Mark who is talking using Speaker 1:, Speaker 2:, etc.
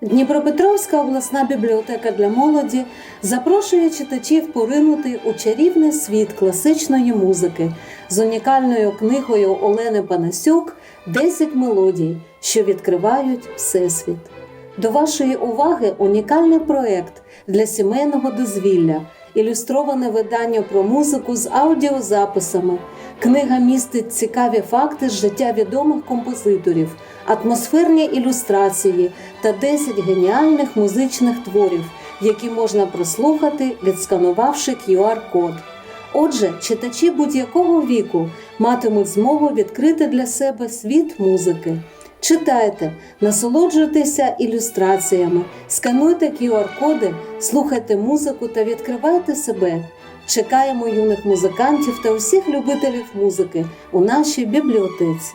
Speaker 1: Дніпропетровська обласна бібліотека для молоді запрошує читачів поринути у чарівний світ класичної музики з унікальною книгою Олени Панасюк «10 мелодій, що відкривають Всесвіт. До вашої уваги унікальний проект для сімейного дозвілля, ілюстроване видання про музику з аудіозаписами. Книга містить цікаві факти з життя відомих композиторів, атмосферні ілюстрації та 10 геніальних музичних творів, які можна прослухати, відсканувавши QR-код. Отже, читачі будь-якого віку матимуть змогу відкрити для себе світ музики. Читайте, насолоджуйтеся ілюстраціями, скануйте QR-коди, слухайте музику та відкривайте себе. Чекаємо юних музикантів та усіх любителів музики у нашій бібліотеці.